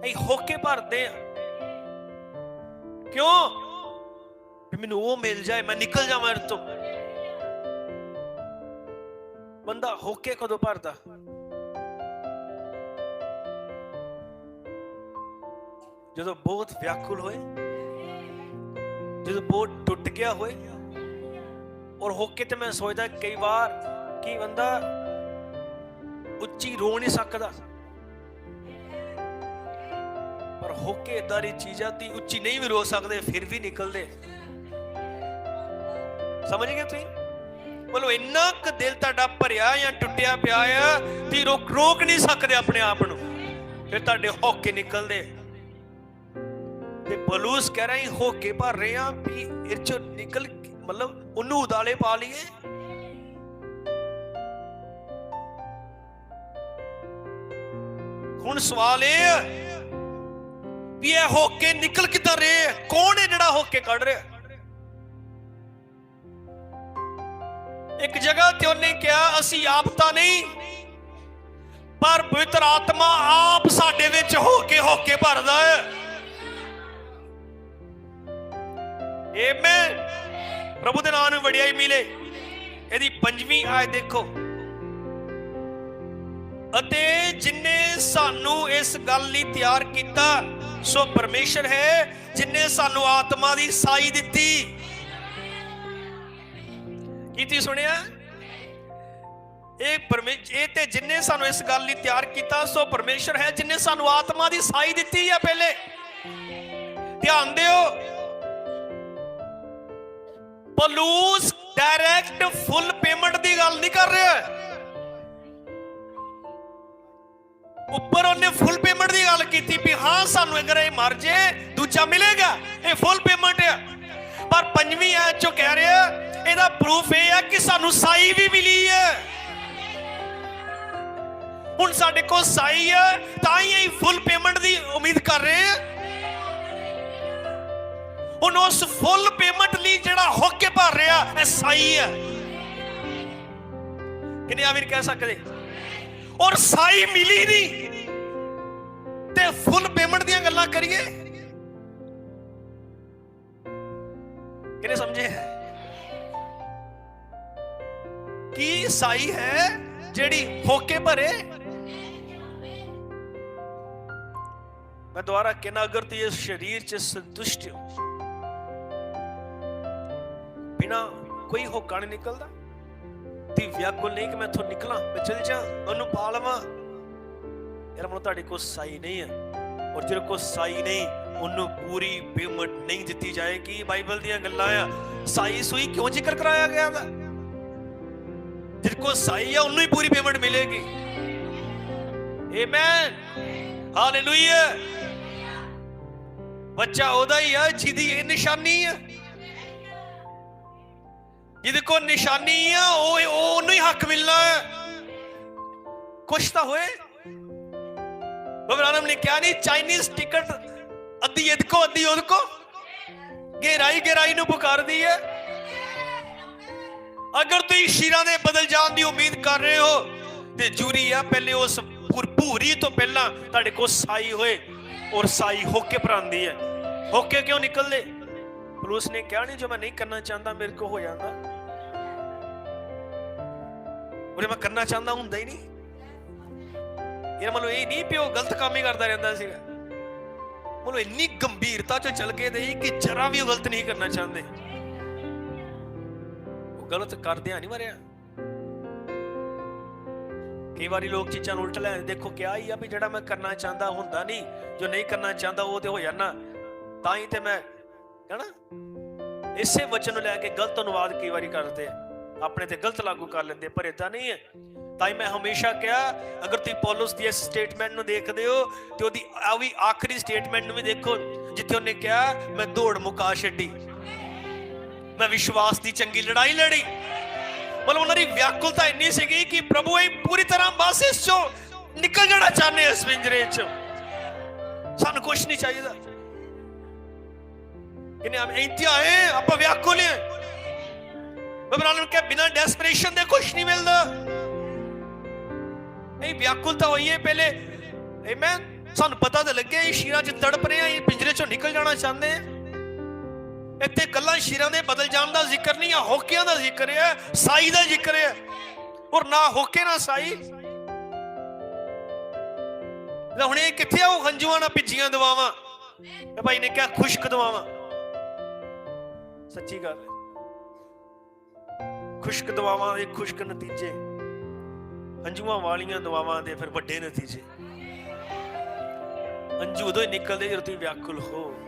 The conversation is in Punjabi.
ਅਸੀਂ ਹੋਕੇ ਭਰਦੇ ਆ। ਕਿਉਂ? ਵੀ ਮੈਨੂੰ ਉਹ ਮਿਲ ਜਾਏ, ਮੈਂ ਨਿਕਲ ਜਾਵਾਂ ਇਹ ਤੋਂ। ਬੰਦਾ ਹੋਕੇ ਕਦੋਂ ਭਰਦਾ? ਜਦੋਂ ਬਹੁਤ ਵਿਆਕੁਲ ਹੋਏ, ਜਦੋਂ ਬਹੁਤ ਟੁੱਟ ਗਿਆ ਹੋਏ, ਔਰ ਹੋਕੇ ਤੇ ਮੈਂ ਸੋਚਦਾ ਕਈ ਵਾਰ ਕਿ ਬੰਦਾ ਉੱਚੀ ਰੋ ਨਹੀਂ ਸਕਦਾ। ਪਰ ਹੋਕੇ ਇਦਾਂ ਦੀ ਚੀਜ਼ਾਂ ਦੀ ਉੱਚੀ ਨਹੀਂ ਵੀ ਰੋ ਸਕਦੇ, ਫਿਰ ਵੀ ਨਿਕਲਦੇ। ਸਮਝ ਗਏ ਤੁਸੀਂ? ਬੋਲੋ, ਇੰਨਾ ਕੁ ਦਿਲ ਤੁਹਾਡਾ ਭਰਿਆ ਜਾਂ ਟੁੱਟਿਆ ਪਿਆ ਆ ਤੁਸੀਂ ਰੋਕ ਰੋਕ ਨਹੀਂ ਸਕਦੇ ਆਪਣੇ ਆਪ ਨੂੰ। ਫਿਰ ਤੁਹਾਡੇ ਹੋਕੇ ਨਿਕਲਦੇ। ਤੇ ਬਲੂਸ ਕਹਿ ਰਹੇ, ਹੋ ਕੇ ਭਰ ਰਹੇ ਆ ਵੀ ਇਹ ਚੋਂ ਨਿਕਲ ਕੇ- ਮਤਲਬ ਉਹਨੂੰ ਉਦਾਲੇ ਪਾ ਲਈਏ। ਹੁਣ ਸਵਾਲ ਇਹ ਹੈ ਵੀ ਇਹ ਹੋ ਕੇ ਨਿਕਲ ਕਿੱਦਾਂ ਰਹੇ ਕੌਣ ਹੈ ਜਿਹੜਾ ਹੋ ਕੇ ਕੱਢ ਰਿਹਾ? ਇੱਕ ਜਗ੍ਹਾ ਤੇ ਉਹਨੇ ਕਿਹਾ, ਅਸੀਂ ਆਪ ਤਾਂ ਨਹੀਂ, ਪਰ ਪਵਿੱਤਰ ਆਤਮਾ ਆਪ ਸਾਡੇ ਵਿੱਚ ਹੋ ਕੇ ਹੋ ਕੇ ਭਰਦਾ ਹੈ ਆਮੇਨ ਪ੍ਰਭੂ ਦੇ ਨਾਮ ਨੂੰ ਵਡਿਆਈ ਮਿਲੇ। ਇਹਦੀ ਪੰਜਵੀਂ ਆਇਤ ਦੇਖੋ। ਅਤੇ ਜਿਨਨੇ ਸਾਨੂੰ ਇਸ ਗੱਲ ਲਈ ਤਿਆਰ ਕੀਤਾ, ਸੋ ਪਰਮੇਸ਼ਰ ਹੈ ਜਿਨਨੇ ਸਾਨੂੰ ਆਤਮਾ ਦੀ ਸਾਈ ਦਿੱਤੀ। ਕੀ ਸੁਣਿਆ? ਇਹ ਪਰਮੇਸ਼ਰ ਇਹ ਤੇ ਜਿਨਨੇ ਸਾਨੂੰ ਇਸ ਗੱਲ ਲਈ ਤਿਆਰ ਕੀਤਾ, ਸੋ ਪਰਮੇਸ਼ਰ ਹੈ ਜਿਨਨੇ ਸਾਨੂੰ ਆਤਮਾ ਦੀ ਸਾਈ ਦਿੱਤੀ ਆ ਪਹਿਲੇ। ਧਿਆਨ ਦਿਓ। ਪਲੂਸ ਡਾਇਰੈਕਟ ਫੁੱਲ ਪੇਮੈਂਟ ਦੀ ਗੱਲ ਨਹੀਂ ਕਰ ਰਿਹਾ। ਉੱਪਰ ਉਹਨੇ ਫੁੱਲ ਪੇਮੈਂਟ ਦੀ ਗੱਲ ਕੀਤੀ ਵੀ ਹਾਂ, ਸਾਨੂੰ ਅਗਰ ਇਹ ਮਰ ਜੇ, ਦੂਜਾ ਮਿਲੇਗਾ। ਇਹ ਫੁੱਲ ਪੇਮੈਂਟ ਆ। ਪਰ ਪੰਜਵੀਂ ਐ ਚੋਂ ਕਹਿ ਰਿਹਾ, ਇਹਦਾ ਪ੍ਰੂਫ ਇਹ ਆ ਕਿ ਸਾਨੂੰ ਸਾਈ ਵੀ ਮਿਲੀ ਹੈ। ਹੁਣ ਸਾਡੇ ਕੋਲ ਸਾਈ ਹੈ ਤਾਂ ਹੀ ਇਹ ਫੁੱਲ ਪੇਮੈਂਟ ਦੀ ਉਮੀਦ ਕਰ ਰਹੇ ਆ। ਹੁਣ ਉਸ ਫੁੱਲ ਪੇਮੈਂਟ ਲਈ ਜਿਹੜਾ ਹੋ ਕੇ ਭਰ ਰਿਹਾ, ਇਹ ਸਾਈ ਹੈ ਕਿਨੇ ਆਮੀਨ ਕਹਿ ਸਕਦੇ? ਔਰ ਸਾਈ ਮਿਲੀ ਨਹੀਂ ਤੇ ਫੁੱਲ ਪੇਮੈਂਟ ਦੀਆਂ ਗੱਲਾਂ ਕਰੀਏ। ਕਿਨੇ ਸਮਝੇ? ਕੀ ਸਾਈ ਹੈ ਜਿਹੜੀ ਹੋਕੇ ਭਰੇ? ਮੈਂ ਦੁਆਰਾ ਕਹਿਣਾ ਅਗਰ ਤੂੰ ਇਸ ਸਰੀਰ 'ਚ ਸੰਤੁਸ਼ਟ ਹੋ। ਬਿਨਾ ਕੋਈ ਹੋਕਾ ਨਹੀਂ ਨਿਕਲਦਾ। ਤੀ ਵਿਆਕੁਲ ਨਹੀਂ ਕਿ ਮੈਂ ਇੱਥੋਂ ਨਿਕਲਾਂ, ਮੈਂ ਚਲ ਜਾ ਉਹਨੂੰ ਪਾ ਲਵਾਂ। ਯਾਰ, ਮਨ ਤੁਹਾਡੇ ਕੋਲ ਸਾਈ ਨਹੀਂ ਹੈ। ਔਰ ਜਿਹੜੇ ਕੋਲ ਸਾਈ ਨਹੀਂ, ਉਹਨੂੰ ਪੂਰੀ ਪੇਮੈਂਟ ਨਹੀਂ ਦਿੱਤੀ ਜਾਏਗੀ। ਬਾਈਬਲ ਦੀਆਂ ਗੱਲਾਂ ਆ ਸਾਈ ਸੂਈ ਕਿਉਂ ਜ਼ਿਕਰ ਕਰਾਇਆ ਗਿਆ ਦਾ ਜਿਹਦੇ ਕੋਲ ਸਾਈ ਆ, ਉਹਨੂੰ ਹੀ ਪੂਰੀ ਪੇਮੈਂਟ ਮਿਲੇਗੀ। ਆਮੇਨ ਹਾਲੇਲੂਇਆ ਬੱਚਾ ਉਹਦਾ ਹੀ ਆ, ਜਿਹਦੀ ਇਹ ਨਿਸ਼ਾਨੀ ਆ। ਜਿਹਦੇ ਕੋਲ ਨਿਸ਼ਾਨੀ ਆ, ਉਹ ਉਹਨੂੰ ਹੀ ਹੱਕ ਮਿਲਣਾ ਕੁਛ ਤਾਂ ਹੋਏ। ਬਬਰਾਨਮ ਨੇ ਕਿਹਾ ਨਹੀਂ ਚਾਈਨੀਜ਼ ਟਿਕਟ ਅੱਧੀ ਇਹਦੇ ਕੋ ਅੱਧੀ ਉਹਦੇ ਕੋ ਗਹਿਰਾਈ ਗਹਿਰਾਈ ਨੂੰ ਪੁਕਾਰਦੀ ਹੈ। ਅਗਰ ਤੁਸੀਂ ਸ਼ੀਰਾਂ ਦੇ ਬਦਲ ਜਾਣ ਦੀ ਉਮੀਦ ਕਰ ਰਹੇ ਹੋ, ਤੇ ਜੂਰੀ ਆ, ਪਹਿਲੇ ਉਸ ਭੂਰੀ ਤੋਂ ਪਹਿਲਾਂ ਤੁਹਾਡੇ ਕੋਲ ਸਾਈ ਹੋਏ ਔਰ ਸਾਈ ਹੋ ਕੇ ਭਰਾਂਦੀ ਹੈ। ਹੋ ਕੇ ਕਿਉਂ ਨਿਕਲਦੇ? ਪੁਲਿਸ ਨੇ ਕਿਹਾ ਨਹੀਂ, ਜੋ ਮੈਂ ਨਹੀਂ ਕਰਨਾ ਚਾਹੁੰਦਾ, ਮੇਰੇ ਕੋ ਹੋ ਜਾਂਦਾ। ਉਹਨੇ ਮੈਂ ਕਰਨਾ ਚਾਹੁੰਦਾ ਹੁੰਦਾ ਹੀ ਨਹੀਂ। ਇਹ ਮਤਲਬ ਇਹ ਨਹੀਂ ਪਿਓ ਗਲਤ ਕੰਮ ਹੀ ਕਰਦਾ ਰਹਿੰਦਾ ਸੀਗਾ ਮਤਲਬ ਇੰਨੀ ਗੰਭੀਰਤਾ ਚ ਚੱਲ ਕੇ ਦੇ ਕਿ ਜਰਾ ਵੀ ਉਹ ਗਲਤ ਨਹੀਂ ਕਰਨਾ ਚਾਹੁੰਦੇ। ਉਹ ਗਲਤ ਕਰਦਿਆਂ ਨਹੀਂ ਮਰਿਆ। ਕਈ ਵਾਰੀ ਲੋਕ ਚੀਜ਼ਾਂ ਨੂੰ ਉਲਟ ਲੈ ਦੇਖੋ, ਕਿਹਾ ਹੀ ਆ ਵੀ ਜਿਹੜਾ ਮੈਂ ਕਰਨਾ ਚਾਹੁੰਦਾ ਹੁੰਦਾ ਨਹੀਂ, ਜੋ ਨਹੀਂ ਕਰਨਾ ਚਾਹੁੰਦਾ ਉਹ ਤੇ ਹੋ ਜਾਣਾ ਤਾਂ ਹੀ ਤੇ ਮੈਂ ਕਹਣਾ ਇਸੇ ਵਚਨ ਨੂੰ ਲੈ ਕੇ ਗਲਤ ਅਨੁਵਾਦ ਕਈ ਵਾਰੀ ਕਰਦੇ ਆ। ਆਪਣੇ ਤੇ ਗਲਤ ਲਾਗੂ ਕਰ ਲੈਂਦੇ ਪਰ ਇਦਾਂ ਨਹੀਂ ਹੈ। ਤਾਂ ਹੀ ਮੈਂ ਹਮੇਸ਼ਾ ਕਿਹਾ, ਅਗਰ ਤੁਸੀਂ ਪੌਲਸ ਦੀ ਇਸ ਸਟੇਟਮੈਂਟ ਨੂੰ ਦੇਖਦੇ ਹੋ, ਤੇ ਉਹਦੀ ਆ ਵੀ ਆਖਰੀ ਸਟੇਟਮੈਂਟ ਨੂੰ ਵੀ ਦੇਖੋ, ਜਿੱਥੇ ਉਹਨੇ ਕਿਹਾ, ਮੈਂ ਦੌੜ ਮੁਕਾ ਛੱਡੀ। ਮੈਂ ਵਿਸ਼ਵਾਸ ਦੀ ਚੰਗੀ ਲੜਾਈ ਲੜੀ। ਮਤਲਬ ਉਹਨਾਂ ਦੀ ਵਿਆਕੁਲਤਾ ਇੰਨੀ ਸੀਗੀ ਕਿ ਪ੍ਰਭੂ ਇਹ ਪੂਰੀ ਤਰ੍ਹਾਂ ਬਸ ਇਸ ਚੋਂ ਨਿਕਲ ਜਾਣਾ ਚਾਹੁੰਦੇ ਇਸ ਵਿੰਜਰੇ ਚ। ਸਾਨੂੰ ਕੁਝ ਨਹੀਂ ਚਾਹੀਦਾ। ਕਿਨੇ ਆਮ ਇੰਤਿਆਏ ਆਪਾਂ ਵਿਆਕੁਲ ਹਾਂ। ਬਬਰਾਨ ਨੂੰ ਕਿ ਬਿਨਾਂ ਡੈਸਪਰੇਸ਼ਨ ਦੇ ਕੁਝ ਨਹੀਂ ਮਿਲਦਾ। ਇਹ ਵਿਆਕੁਲਤਾ ਹੋਈ ਪਹਿਲੇ। ਆਮੇਨ ਸਾਨੂੰ ਪਤਾ ਤਾਂ ਲੱਗਿਆ ਇਹ ਸ਼ੀਰਾਂ 'ਚ ਤੜਪ ਰਹੇ ਆ ਇਹ ਪਿੰਜਰੇ 'ਚੋਂ ਨਿਕਲ ਜਾਣਾ ਚਾਹੁੰਦੇ ਆ। ਇੱਥੇ ਗੱਲਾਂ ਸ਼ੀਰਾਂ ਦੇ ਬਦਲ ਜਾਣ ਦਾ ਜ਼ਿਕਰ ਨਹੀਂ, ਆ ਹੋਕਿਆਂ ਦਾ ਜ਼ਿਕਰ ਹੈ, ਸਾਈ ਦਾ ਜ਼ਿਕਰ ਹੈ। ਔਰ ਨਾ ਹੋਕੇ, ਨਾ ਸਾਈ। ਲੈ ਹੁਣ ਇਹ ਕਿੱਥੇ ਆ, ਉਹ ਹੰਝੂਆਂ ਨਾਲ ਭਿੱਜੀਆਂ ਦਵਾਵਾਂ? ਤੇ ਭਾਈ ਨੇ ਕਿਹਾ, ਖੁਸ਼ਕ ਦਵਾਵਾਂ। ਸੱਚੀ ਗੱਲ ਹੈ। ਖੁਸ਼ਕ ਦਵਾਵਾਂ ਦੇ ਖੁਸ਼ਕ ਨਤੀਜੇ। ਹੰਝੂਆਂ ਵਾਲੀਆਂ ਦਵਾਵਾਂ ਦੇ ਫਿਰ ਵੱਡੇ ਨਤੀਜੇ। ਹੰਝੂ ਉਦੋਂ ਹੀ ਨਿਕਲਦੇ ਜਦੋਂ ਤੁਸੀਂ ਵਿਆਕੁਲ ਹੋ।